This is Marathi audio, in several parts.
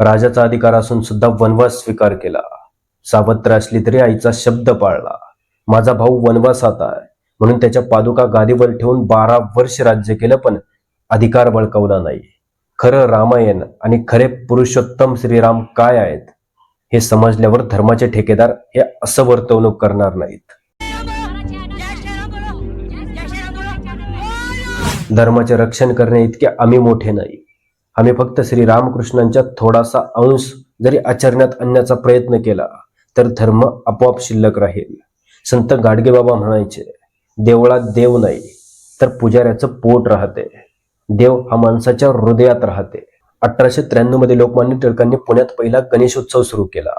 राजाचा अधिकार असून सुद्धा वनवास स्वीकार केला. सावत्र असली तरी आईचा शब्द पाळला. माझा भाऊ वनवासात आहे. म्हणून त्याच्या पादुका गादीवर ठेवून बारा वर्ष राज्य केलं पण अधिकार बळकावला नाही. खरं रामायण आणि खरे पुरुषोत्तम श्रीराम काय आहेत हे समजल्यावर धर्माचे ठेकेदार हे असं वर्तवणूक करणार नाहीत. धर्माचे रक्षण करणे इतके आम्ही मोठे नाही. आम्ही फक्त श्री रामकृष्णांच्या थोडासा अंश जरी आचरण्यात आणण्याचा प्रयत्न केला तर धर्म आपोआप शिल्लक राहील. संत गाडगेबाबा म्हणायचे देवळात देव नाही तर पुजाऱ्याचं पोट राहते. देव हा माणसाच्या हृदयात राहते. अठराशे त्र्याण्णवमध्ये लोकमान्य टिळकांनी पुण्यात पहिला गणेशोत्सव सुरू केला.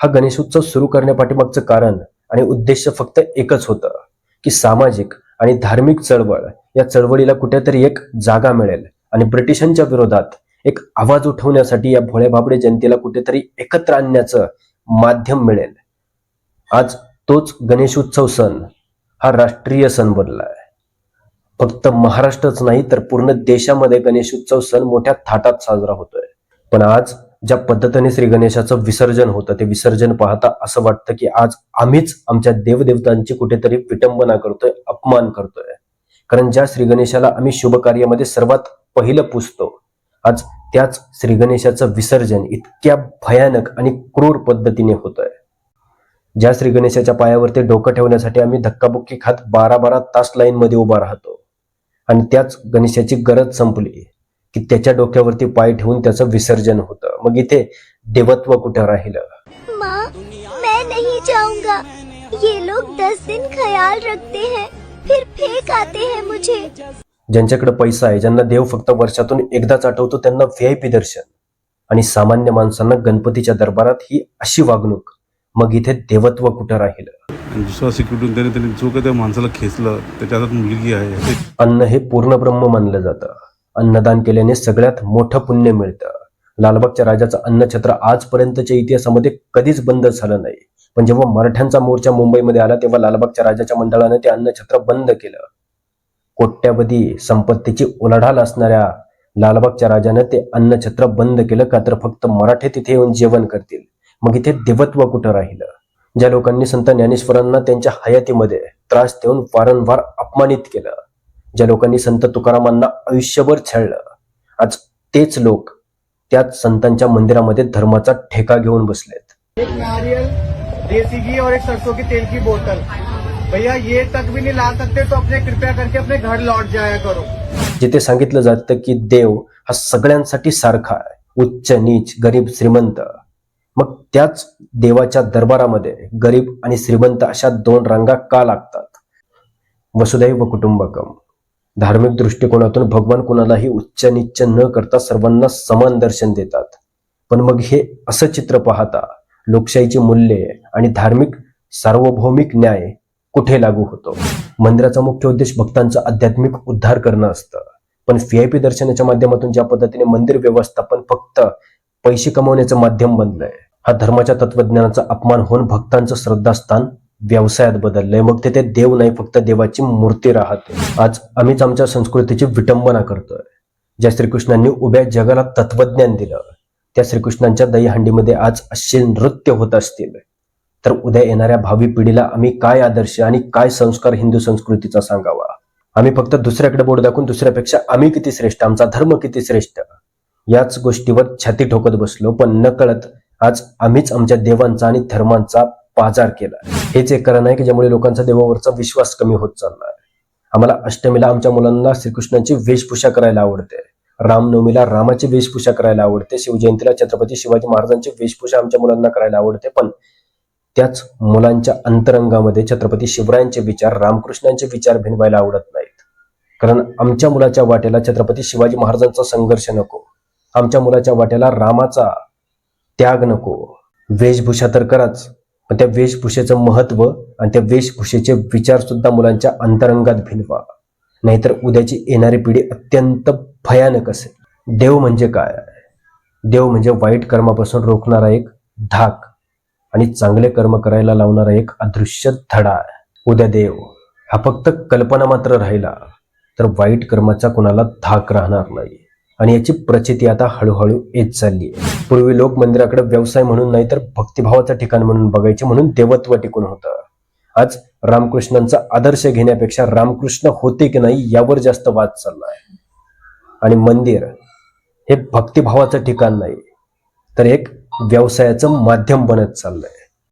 हा गणेशोत्सव सुरू करण्यापाठीमागचं कारण आणि उद्देश फक्त एकच होतं की सामाजिक आणि धार्मिक चळवळ या चळवळीला कुठेतरी एक जागा मिळेल. आणि ब्रिटिशांच्या विरोधात एक आवाज उठवण्यासाठी या भोळ्या जनतेला कुठेतरी एकत्र आणण्याचं माध्यम मिळेल. आज तोच गणेशोत्सव सण हा राष्ट्रीय सण बनलाय. फक्त महाराष्ट्रच नाही तर पूर्ण देशामध्ये गणेशोत्सव सण मोठ्या थाटात साजरा होतोय. पण आज ज्या पद्धतीने श्री गणेशाचं विसर्जन होतं ते विसर्जन पाहता असं वाटतं की आज आम्हीच आमच्या देवदेवतांची कुठेतरी विटंबना करतोय अपमान करतोय. कारण ज्या श्री गणेशाला आम्ही शुभ कार्यामध्ये सर्वात पहिलं पुजतो आज त्याच श्री गणेशाचं विसर्जन इतक्या भयानक आणि क्रूर पद्धतीने होतंय. ज्या श्री गणेशाच्या पायावरती डोकं ठेवण्यासाठी आम्ही धक्काबुक्की खात बारा बारा तास लाईन मध्ये उभा राहतो. आणि त्याच गणेशाची गरज संपली की त्याच्या डोक्यावरती पाय ठेवून त्याचं विसर्जन होतं. मग इथे देवत्व कुठं राहिलं? मैं नहीं जाऊंगा. ये लोग दस दिन ख्याल रखते हैं. फिर फेंक आते हैं मुझे। ज्यांच्याकडे पैसा आहे ज्यांना देव फक्त वर्षातून एकदाच आठवतो त्यांना व्हीआयपी दर्शन. आणि सामान्य माणसांना गणपतीच्या दरबारात ही अशी वागणूक मग इथे देवत्व कुठं राहिलं? आणि दुसरा सिक्युरिटी त्याने त्याने जो काही त्या माणसाला खेचलं त्याच्या हातात मुलगी आहे. ते अन्न हे पूर्ण ब्रह्म मानलं जातं. अन्नदान केल्याने सगळ्यात मोठं पुण्य मिळतं. लालबागच्या राजाचं अन्नछत्र आजपर्यंतच्या इतिहासामध्ये कधीच बंद झालं नाही. पण जेव्हा मराठ्यांचा मोर्चा मुंबईमध्ये आला तेव्हा लालबागच्या राजाच्या मंडळाने ते अन्नछत्र बंद केलं. कोट्यावधी संपत्तीची उलाढाल असणाऱ्या लालबागच्या राजानं ते अन्नछत्र बंद केलं का तर फक्त मराठे तिथे येऊन जेवण करतील. मग इथे देवत्व कुठं राहिलं? ज्या लोकांनी संत ज्ञानेश्वरांना त्यांच्या हयातीमध्ये त्रास देऊन वारंवार अपमानित केलं ज्या लोकांनी संत तुकारामांना आयुष्यभर छळलं आज तेच लोक त्याच संतांच्या मंदिरामध्ये धर्माचा ठेका घेऊन बसलेत. देसी घी और एक सरसों के तेल की बोतल। भैया ये तक भी नहीं ला सकते तो अपने कृपया करके अपने घर लौट जाया करो। जिथे सांगितलं जातं की देव हा सगळ्यांसाठी सारखा आहे उच्च नीच गरीब श्रीमंत. मग त्याच देवाच्या दरबारामध्ये गरीब आणि श्रीमंत अशा दोन रांगा का लागतात? वसुदैव कुटुंबकम. धार्मिक दृष्टिकोनातून भगवान कुणालाही उच्च नीच न करता सर्वांना समान दर्शन देतात. पण मग हे असं चित्र पाहता लोकशाहीची मूल्ये आणि धार्मिक सार्वभौमिक न्याय कुठे लागू होतो? मंदिराचा मुख्य उद्देश भक्तांचा आध्यात्मिक उद्धार करणं असतं. पण व्हीआयपी दर्शनाच्या माध्यमातून ज्या पद्धतीने मंदिर व्यवस्थापन फक्त पैसे कमवण्याचं माध्यम बनलंय हा धर्माच्या तत्वज्ञानाचा अपमान होऊन भक्तांचं श्रद्धास्थान व्यवसायात बदललंय. मग तिथे देव नाही फक्त देवाची मूर्ती राहते. आज आम्हीच आमच्या संस्कृतीची विटंबना करतोय. ज्या श्रीकृष्णांनी उभ्या जगाला तत्वज्ञान दिलं त्या श्रीकृष्णांच्या दहीहंडीमध्ये आज असे नृत्य होत असतील. तर उद्या येणाऱ्या भावी पिढीला आम्ही काय आदर्श आणि काय संस्कार हिंदू संस्कृतीचा सांगावा? आम्ही फक्त दुसऱ्याकडे बोट दाखवून दुसऱ्यापेक्षा आम्ही किती श्रेष्ठ? आमचा धर्म किती श्रेष्ठ? याच गोष्टीवर छाती ठोकत बसलो पण न कळत आज आम्हीच आमच्या देवांचा आणि धर्मांचा पाजार केला. हेच एक कारण आहे की ज्यामुळे लोकांचा देवावरचा विश्वास कमी होत चालला आहे. आम्हाला अष्टमीला आमच्या मुलांना श्रीकृष्णांची वेशभूषा करायला आवडते. रामनवमीला रामाची वेशभूषा करायला आवडते. शिवजयंतीला छत्रपती शिवाजी महाराजांची वेशभूषा आमच्या मुलांना करायला आवडते. पण त्याच मुलांच्या अंतरंगामध्ये छत्रपती शिवरायांचे विचार रामकृष्णांचे विचार भिनवायला आवडत नाहीत. कारण आमच्या मुलाच्या वाट्याला छत्रपती शिवाजी महाराजांचा संघर्ष नको. आमच्या मुलाच्या वाट्याला रामाचा त्याग नको. वेशभूषा तर कराच पण त्या वेशभूषेचं महत्त्व आणि त्या वेशभूषेचे विचार सुद्धा मुलांच्या अंतरंगात भिनवा. नाहीतर उद्याची येणारी पिढी अत्यंत भयानक असेल. देव म्हणजे काय? देव म्हणजे वाईट कर्मापासून रोखणारा एक धाक आणि चांगले कर्म करायला लावणारा एक अदृश्य धडा. उद्या देव हा फक्त कल्पना मात्र राहिला तर वाईट कर्माचा कुणाला धाक राहणार नाही. आणि याची प्रचिती आता हळूहळू येत चालली आहे. पूर्वी लोक मंदिराकडे व्यवसाय म्हणून नाही तर भक्तिभावाचं ठिकाण म्हणून बघायचे म्हणून देवत्व टिकून होतं. आज रामकृष्णांचा आदर्श घेण्यापेक्षा रामकृष्ण होते की नाही यावर जास्त वाद चालला आहे आणि मंदिर हे भक्तिभावाचं ठिकाण नाही तर एक व्यवसायाचं माध्यम बनत चाललंय.